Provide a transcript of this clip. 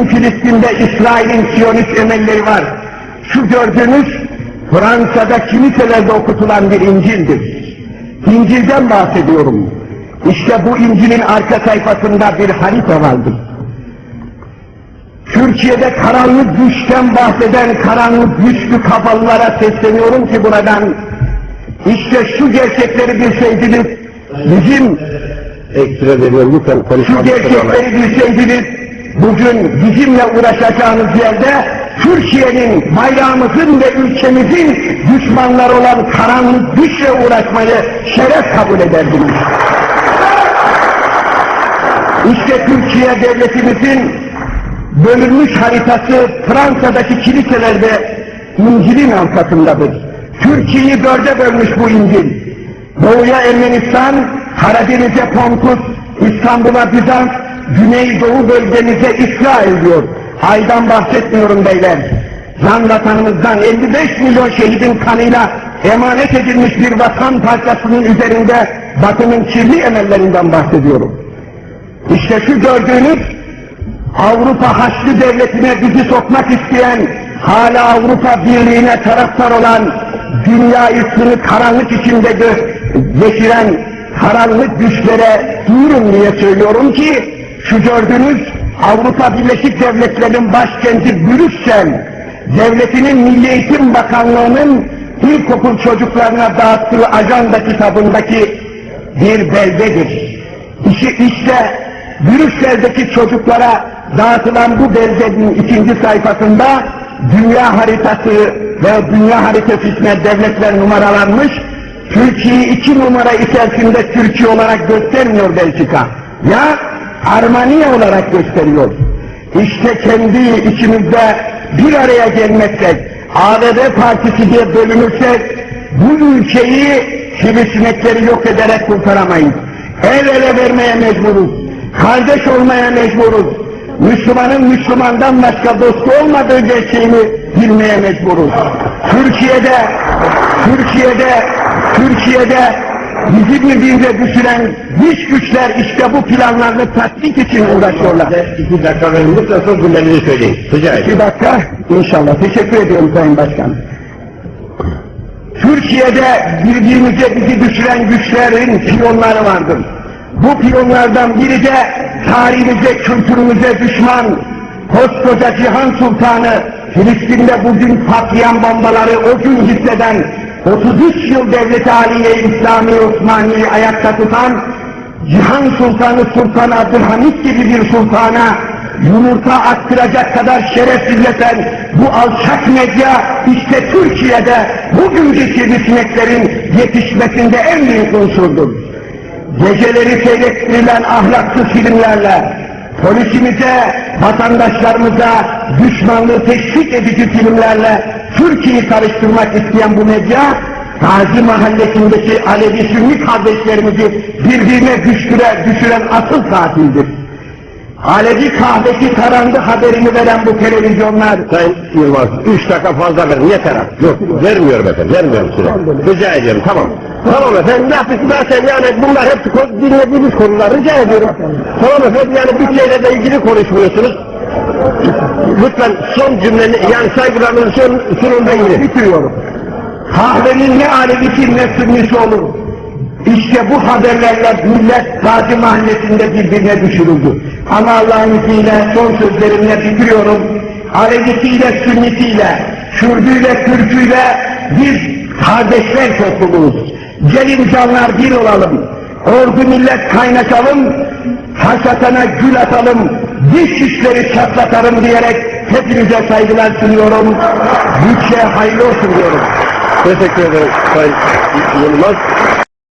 Bugün Filistin'de İsrail'in Siyonist emelleri var. Şu gördüğünüz Fransa'da kiliselerde okutulan bir İncil'dir. İncil'den bahsediyorum. İşte bu İncil'in arka sayfasında bir harita vardır. Türkiye'de karanlık güçten bahseden karanlık güçlü kafalılara sesleniyorum ki buradan işte şu gerçekleri bilseydiniz bizim Ekstra veriyorum lütfen şu konuşmak gerçekleri bilseydiniz bugün bizimle uğraşacağınız yerde Türkiye'nin, bayrağımızın ve ülkemizin düşmanları olan karanlık güçle uğraşmayı şeref kabul ederdiniz. İşte Türkiye devletimizin bölünmüş haritası Fransa'daki kiliselerde İncil'in arkasındadır. Türkiye'yi dörde bölmüş bu İncil. Doğuya Ermenistan, Karadeniz'e Pontus, İstanbul'a Bizans, Güneydoğu bölgemize İsrail diyor. Aydan bahsetmiyorum beyler. Can vatanımızdan 55 milyon şehidin kanıyla emanet edilmiş bir vatan parçasının üzerinde Batı'nın kirli emellerinden bahsediyorum. İşte şu gördüğünüz Avrupa Haçlı Devleti'ne bizi sokmak isteyen, hala Avrupa Birliği'ne taraftar olan, dünya üstünü karanlık içinde geçiren karanlık güçlere duyurun diye söylüyorum ki, şu gördüğünüz Avrupa Birleşik Devletleri'nin başkenti Brüksel, devletinin Milli Eğitim Bakanlığı'nın ilkokul çocuklarına dağıttığı ajanda kitabındaki bir belgedir. İşte, işte Brüksel'deki çocuklara dağıtılan bu belgenin ikinci sayfasında dünya haritası ve dünya haritası ismine devletler numaralanmış. Türkiye iki numara içerisinde Türkiye olarak göstermiyor Belçika. Ya Armanya olarak gösteriyor. İşte kendi içimizde bir araya gelmezsek, ABD partisi diye bölünürsek, bu ülkeyi sivrisinekleri yok ederek kurtaramayız. El ele vermeye mecburuz. Kardeş olmaya mecburuz. Müslümanın Müslümandan başka dostu olmadığı gerçeğini bilmeye mecburuz. Türkiye'de, Türkiye'de, Türkiye'de bizi birbirine düşüren dış güçler işte bu planlarını tatbik için uğraşıyorlar. İki dakika lütfen son cümleleri söyleyin. Rica ederim. İki dakika inşallah. Teşekkür ediyorum Sayın Başkan. Türkiye'de birbirimize bizi düşüren güçlerin piyonları vardır. Bu piyonlardan biri de tarihimize, kültürümüze düşman, koskoca Cihan Sultanı, Filistin'de bugün patlayan bombaları o gün hisseden, 33 yıl devlet Aliye İslami Osmaniye'yi ayakta tutan, Cihan Sultanı Sultan Abdülhamit gibi bir sultana yumurta attıracak kadar şerefsizleten bu alçak medya işte Türkiye'de bugünkü sivrisineklerin yetişmesinde en büyük unsurdur. Geceleri seyrettirilen ahlaksız filmlerle, polisimize, vatandaşlarımıza düşmanlığı teşvik edici filmlerle Türkiye'yi karıştırmak isteyen bu medya, Gazi mahallesindeki Alevi Sünni kardeşlerimizi birbirine düşüre, düşüren asıl katildir. Alevi kahvesi tarandı haberini veren bu televizyonlar, Sayın Yılmaz, üç dakika fazla verin yeter artık. Yok, vermiyorum efendim, vermiyorum size. Rica ediyorum, tamam. Tamam efendim, yapıyorsun zaten yani bunlar ko- dinlediğimiz konular, rica ediyorum. Tamam efendim, yani bütçeyle de ilgili konuşmuyorsunuz. Lütfen son cümleni, yani saygılarınızı son, sonunda yine. bitiriyorum. Kahvenin ne Alevisi ne Sünnisi olur. İşte bu haberlerle millet Gazi Mahallesi'nde birbirine düşürüldü. Ama Allah'ın izniyle son sözlerimle bitiriyorum. Alevisiyle, Sünnisiyle, Kürdüyle, Türküyle biz kardeşler topluluğuz. Gelin canlar bir olalım. Ordu millet kaynatalım, haşatana gül atalım, diş işleri çatlatalım diyerek hepinize saygılar sunuyorum. Bütçe hayırlı olsun diyorum. Teşekkür ederim Sayın Yılmaz.